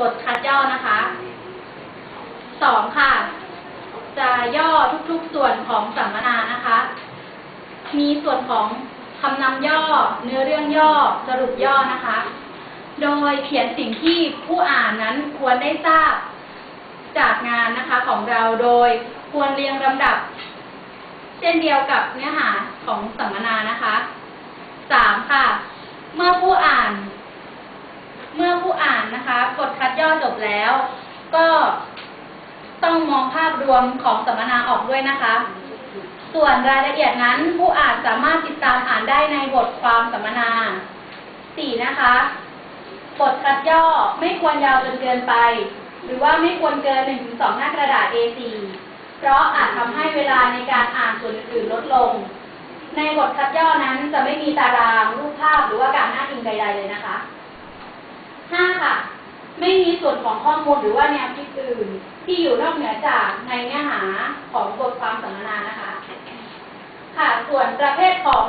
บทคัดย่อนะคะสองค่ะ จะย่อทุกๆส่วนของสัมมนานะคะ มีส่วนของคำนำย่อ เนื้อเรื่องย่อ สรุปย่อนะคะ โดยเขียนสิ่งที่ผู้อ่านนั้นควรได้ทราบจากงานนะคะของเราโดยควรเรียงลำดับ เช่นเดียวกับเนื้อหาของสัมมนานะคะสามค่ะ เมื่อผู้อ่าน เมื่อผู้อ่า นะคะกดคัดย่อจบแล้ว ก็ต้องมองภาพรวมของสัมมนาออกด้วยนะคะ ส่วนรายละเอียดนั้นผู้อ่านสามารถติดตามอ่านได้ในบทความสัมมนาสี่นะคะบทคัดย่อไม่ควรยาวจนเกินไป หรือว่าไม่ควรเกิน 1-2 หน้ากระดาษ A4 เพราะอาจทำให้เวลาในการอ่านส่วนอื่นลดลง ในบทคัดย่อนั้นจะไม่มีตารางรูปภาพหรือว่าการอ้างอิงใดๆเลยนะคะ ไม่มีส่วนของข้อมูลหรือว่าแนวคิดอื่น ที่อยู่นอกเหนือจากในเนื้อหาของบทความสัมมนานะคะ ค่ะ ส่วนประเภทของ